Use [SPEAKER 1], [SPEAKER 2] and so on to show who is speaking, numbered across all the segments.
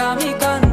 [SPEAKER 1] আমি কান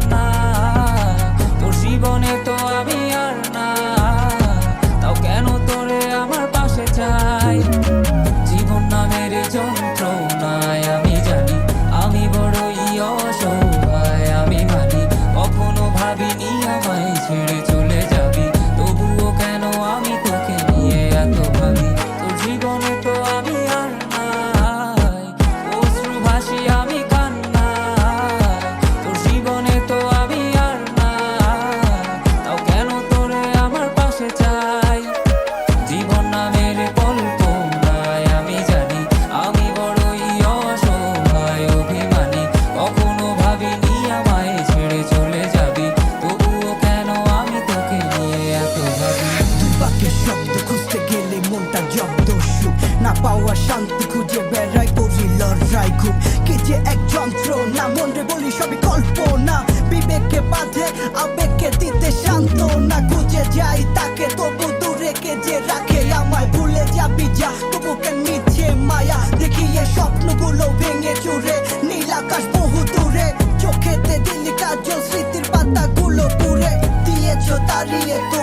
[SPEAKER 2] আমাকে দিতে শান্ত না, খুঁজে যাই তাকে। তবু দূরে কে যে রাখে, আমায় ভুলে যাবি যা। তবু কে নিচে মায়া দেখিয়ে স্বপ্নগুলো ভেঙে চুরে। নীল আকাশ বহু দূরে, চোখেতে দিলি কাজ স্মৃতির পাতাগুলো পুরে দিয়েছ দাঁড়িয়ে তো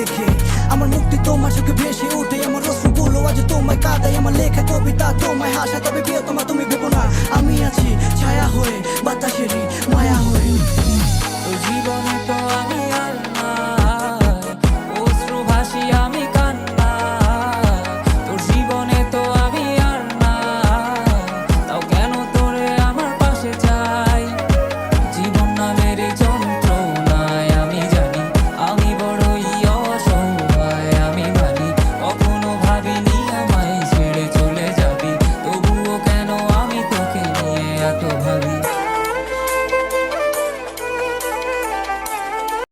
[SPEAKER 2] দেখে। আমার মুক্তি তোমার চোখে ভেসে উঠে আমার রসগুলো আজ তোমায় কাদাই আমার লেখা কবিতা তোমায় হাসা তবে প্রিয় তোমার তুমি ভেবো না। আমি আছি ছায়া হয়ে, বাতাসেরই মায়া হয়ে।
[SPEAKER 1] এত ভাবি